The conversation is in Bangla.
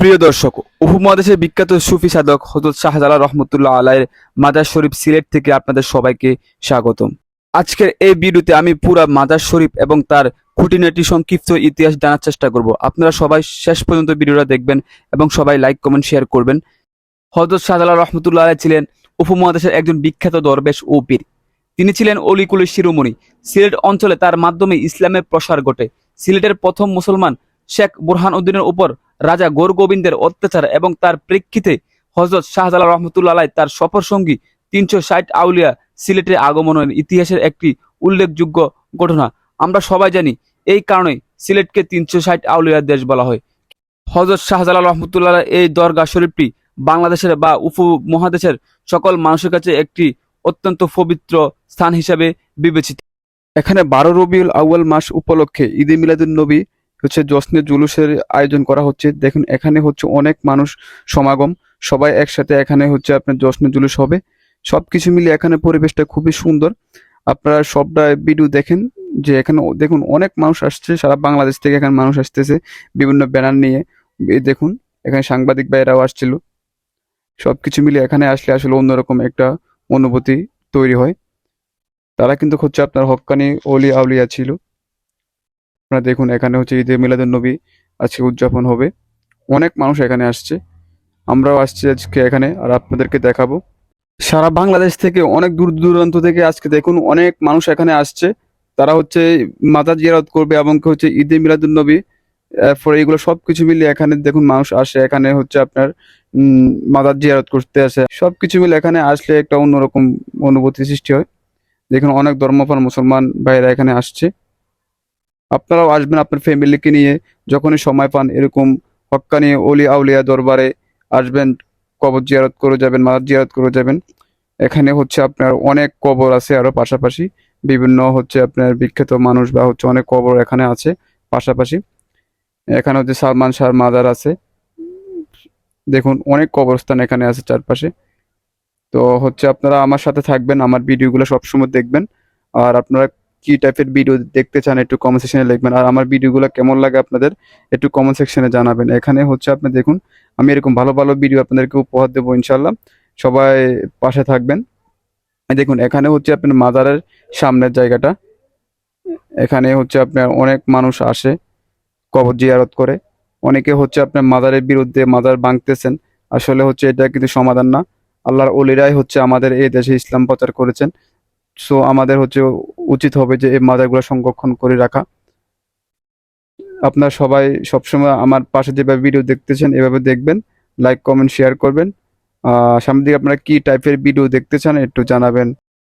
প্রিয় দর্শক উপমহাদেশের বিখ্যাত সুফি সাধক হজরত শাহজালা রহমতুল্লাহ আলাইয়ের মাজার শরীফ সিলেট থেকে আপনাদের সবাইকে স্বাগতম। আজকের এই ভিডিওতে আমি পুরা মাজার শরীফ এবং তার খুঁটিনাটি সংক্ষিপ্ত ইতিহাস জানার চেষ্টা করব। আপনারা সবাই শেষ পর্যন্ত ভিডিওটা দেখবেন এবং সবাই লাইক, কমেন্ট, শেয়ার করবেন। হজরত শাহজালা রহমতুল্লাহ আলাই ছিলেন উপমহাদেশের একজন বিখ্যাত দরবেশ ও পীর। তিনি ছিলেন অলিকুলের শিরোমণি। সিলেট অঞ্চলে তার মাধ্যমে ইসলামের প্রসার ঘটে। সিলেটের প্রথম মুসলমান শেখ বুরহান উদ্দিনের উপর রাজা গোর গোবিন্দের অত্যাচার এবং তার প্রেক্ষিতে হজরত শাহজালাল রহমতুল্লাহ তার সফর সঙ্গী তিনশো ষাট আউলিয়া সিলেটের আগমনের ইতিহাসের একটি উল্লেখযোগ্য ঘটনা। আমরা সবাই জানি এই কারণে সিলেটকে তিনশো ষাট আউলিয়ার দেশ বলা হয়। হজরত শাহজালাল রহমতুল্লাহ এই দরগা শরীফটি বাংলাদেশের বা উপমহাদেশের সকল মানুষের কাছে একটি অত্যন্ত পবিত্র স্থান হিসাবে বিবেচিত। এখানে বারো রবিউল আউয়াল মাস উপলক্ষে ঈদে মিলাদুন নবী হচ্ছে জশ্নে জুলুসের আয়োজন করা হচ্ছে। দেখুন, এখানে হচ্ছে অনেক মানুষ সমাগম। সবাই একসাথে এখানে হচ্ছে আপনার জশ্নে জুলুস হবে। সব কিছু মিলিয়ে এখানে পরিবেশটা খুবই সুন্দর। আপনারা সবটা ভিডিও দেখেন যে এখানে দেখুন, অনেক মানুষ আসছে। সারা বাংলাদেশ থেকে এখানে মানুষ আসতেছে বিভিন্ন ব্যানার নিয়ে। দেখুন, এখানে সাংবাদিক ভাইয়েরাও আসছিল। সব কিছু মিলিয়ে এখানে আসলে আসলে অন্যরকম একটা অনুভূতি তৈরি হয়। তারা কিন্তু হচ্ছে আপনার হক্কানি অলি আউলিয়া ছিল। আপনারা দেখুন, এখানে হচ্ছে ঈদে মিলাদুন নবী আজকে উদযাপন হবে। অনেক মানুষ এখানে আসছে। আমরাও আসছি আজকে এখানে আর আপনাদেরকে দেখাবো। সারা বাংলাদেশ থেকে, অনেক দূর দূরান্ত থেকে আজকে দেখুন, অনেক মানুষ এখানে আসছে। তারা হচ্ছে মাতা জিয়ারত করবে এবং হচ্ছে ঈদে মিলাদুন নবী এরপরে এগুলো সবকিছু মিলিয়ে এখানে দেখুন মানুষ আসে। এখানে হচ্ছে আপনার মাদার জিয়ারত করতে আসে। সবকিছু মিলে এখানে আসলে একটা অন্যরকম অনুভূতি সৃষ্টি হয়। দেখুন, অনেক ধর্মপ্রাণ মুসলমান ভাইরা এখানে আসছে। আপনারাও আসবেন আপনার ফ্যামিলিকে নিয়ে, যখনই সময় পান এরকম হক্কানি অলি আউলিয়া দরবারে আসবেন, কবর জিয়ারত করে যাবেন মাদার জিয়ারত করে যাবেন। এখানে হচ্ছে আপনার অনেক কবর আছে আরও পাশাপাশি, বিভিন্ন হচ্ছে আপনার বিখ্যাত মানুষ বা হচ্ছে অনেক কবর এখানে আছে পাশাপাশি। এখানে হচ্ছে সালমান শাহর মাদার আছে। দেখুন, অনেক কবরস্থান এখানে আছে চারপাশে। তো হচ্ছে আপনারা আমার সাথে থাকবেন, আমার ভিডিওগুলো সবসময় দেখবেন। আর আপনারা কি টাইপের ভিডিও দেখতে চান একটু কমেন্ট সেকশনে লিখবেন। আর আমার ভিডিওগুলো কেমন লাগে আপনাদের একটু কমেন্ট সেকশনে জানাবেন। এখানে হচ্ছে আপনি দেখুন, আমি এরকম ভালো ভালো ভিডিও আপনাদেরকে উপহার দেবো ইনশাল্লাহ সবাই পাশে থাকবেন। দেখুন, এখানে হচ্ছে আপনার মাজারের সামনের জায়গাটা। এখানে হচ্ছে আপনার অনেক মানুষ আসে, কবর জিয়ারত করে। অনেকে হচ্ছে আপনার মাজারের বিরুদ্ধে মাজার ভাঙতেছেন। আসলে হচ্ছে এটা কিন্তু সমাধান না। আল্লাহর অলিরাই হচ্ছে আমাদের এই দেশে ইসলাম প্রচার করেছেন। সো আমাদের হচ্ছে উচিত হবে যে এই মাজারগুলো সংরক্ষণ করে রাখা। আপনারা সবাই সবসময় আমার পাশে যেভাবে ভিডিও দেখতেছেন, এভাবে দেখবেন। লাইক কমেন্ট শেয়ার করবেন। সামনে দিকে আপনারা কি টাইপের ভিডিও দেখতে চান, একটু জানাবেন।